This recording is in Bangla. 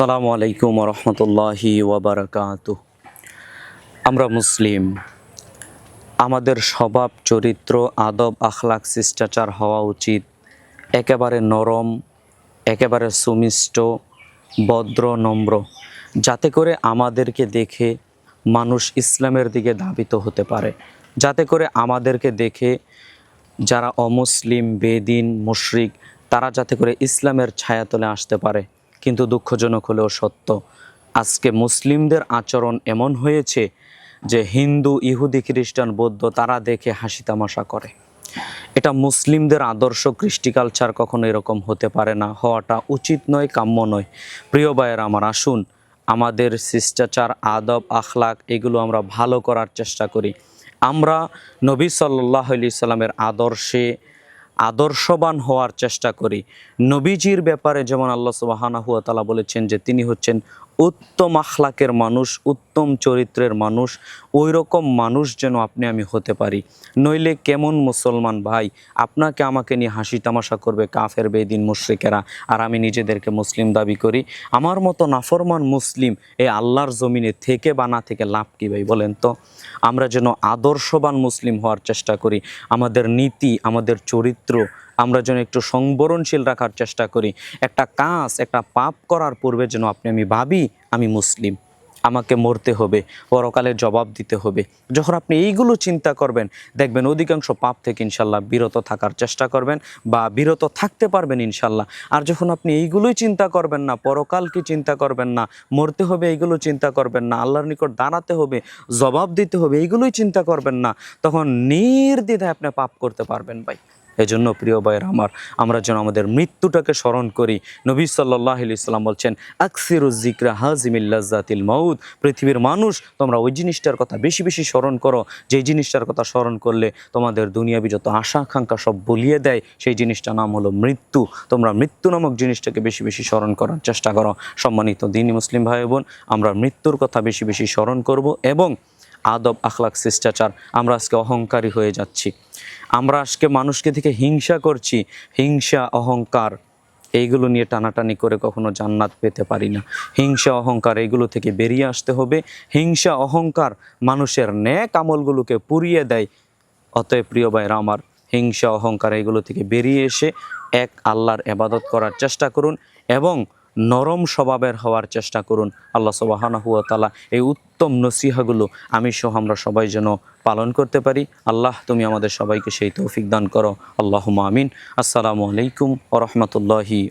আসসালামু আলাইকুম রহমতুল্লাহি ওবরাকাত। আমরা মুসলিম। আমাদের স্বভাব, চরিত্র, আদব আখলাক শিষ্টাচার হওয়া উচিত। একেবারে নরম, একেবারে সুমিষ্ট, ভদ্র, নম্র, যাতে করে আমাদেরকে দেখে মানুষ ইসলামের দিকে ধাবিত হতে পারে। যাতে করে আমাদেরকে দেখে যারা অমুসলিম, বেদিন, মুশরিক, তারা যাতে করে ইসলামের ছায়াতলে আসতে পারে। কিন্তু দুঃখজনক হলেও সত্য। আজকে মুসলিমদের আচরণ এমন হয়েছে যে হিন্দু, ইহুদি, খ্রিস্টান, বৌদ্ধ তারা দেখে হাসি তামাশা করে। এটা মুসলিমদের আদর্শ কৃষ্টি কালচার কখনো এরকম হতে পারে না। হওয়াটা উচিত নয়, কাম্য নয়। প্রিয় ভাইয়ের আমার, আসুন আমাদের শিষ্টাচার, আদব, আখলাক এগুলো আমরা ভালো করার চেষ্টা করি। আমরা নবী সাল্লাহ সাল্লামের আদর্শে আদর্শবান হওয়ার চেষ্টা করি। নবীজির ব্যাপারে যেমন আল্লাহ সুবাহানা হুয়া তালা বলেছেন যে তিনি হচ্ছেন উত্তম আখলাকের মানুষ, উত্তম চরিত্রের মানুষ ওই রকম মানুষ যেন আপনি আমি হতে পারি। নইলে কেমন মুসলমান ভাই? আপনাকে আমাকে নিয়ে হাসি তামাশা করবে কাফের, বেদিন, মুশ্রিকেরা, আর আমি নিজেদেরকে মুসলিম দাবি করি। আমার মতো নাফরমান মুসলিম এই আল্লাহর জমিনে থেকে বা না থেকে লাভ কী ভাই বলেন তো? আমরা যেন আদর্শবান মুসলিম হওয়ার চেষ্টা করি। আমাদের নীতি, আমাদের চরিত্র আমরা যেন একটু সংবরণশীল রাখার চেষ্টা করি। একটা কাজ, একটা পাপ করার পূর্বে যেন আপনি, আমি ভাবি, আমি মুসলিম। আমাকে মরতে হবে, পরকালের জবাব দিতে হবে। যখন আপনি এইগুলো চিন্তা করবেন, দেখবেন অধিকাংশ পাপ থেকে ইনশাল্লাহ বিরত থাকার চেষ্টা করবেন বা বিরত থাকতে পারবেন ইনশাল্লাহ। আর যখন আপনি এইগুলোই চিন্তা করবেন না, পরকাল কি চিন্তা করবেন না, মরতে হবে এইগুলো চিন্তা করবেন না, আল্লাহর নিকট দাঁড়াতে হবে, জবাব দিতে হবে, এইগুলোই চিন্তা করবেন না, তখন নির্দ্বিধায় আপনি পাপ করতে পারবেন ভাই। এজন্য প্রিয় ভাইয়ের আমার, আমরা যেন আমাদের মৃত্যুটাকে স্মরণ করি। নবী সাল্লাহ ইসলাম বলছেন আকসিরুজিকরা হাজিমিল্লাজাতিল মাউদ পৃথিবীর মানুষ, তোমরা ওই জিনিসটার কথা বেশি বেশি স্মরণ করো, যেই জিনিসটার কথা স্মরণ করলে তোমাদের দুনিয়াবি যত আশা আকাঙ্ক্ষা সব বলিয়ে দেয়, সেই জিনিসটার নাম হলো মৃত্যু। তোমরা মৃত্যু নামক জিনিসটাকে বেশি বেশি স্মরণ করার চেষ্টা করো। সম্মানিত দিনী মুসলিম ভাই বোন আমরা মৃত্যুর কথা বেশি বেশি স্মরণ করব এবং আদব আখলাক শিষ্টাচার, আমরা আজকে অহংকারী হয়ে যাচ্ছি। আমরা আজকে মানুষকে থেকে হিংসা করছি। হিংসা, অহংকার, এইগুলো নিয়ে টানাটানি করে কখনো জান্নাত পেতে পারি না। হিংসা, অহংকার, এইগুলো থেকে বেরিয়ে আসতে হবে। হিংসা, অহংকার মানুষের ন্যাক আমলগুলোকে পুড়িয়ে দেয়। অতএব প্রিয় ভাইরা আমার, হিংসা, অহংকার এগুলো থেকে বেরিয়ে এসে এক আল্লাহর এবাদত করার চেষ্টা করুন এবং নরম স্বভাবের হওয়ার চেষ্টা করুন। আল্লাহ সবাহানা হুয়া তালা এই উত্তম নসিহাগুলো আমি সহ আমরা সবাই যেন পালন করতে পারি। আল্লাহ, তুমি আমাদের সবাইকে সেই তৌফিক দান করো। আল্লাহ আমিন। আসসালামু আলাইকুম ও রহমতুল্লাহি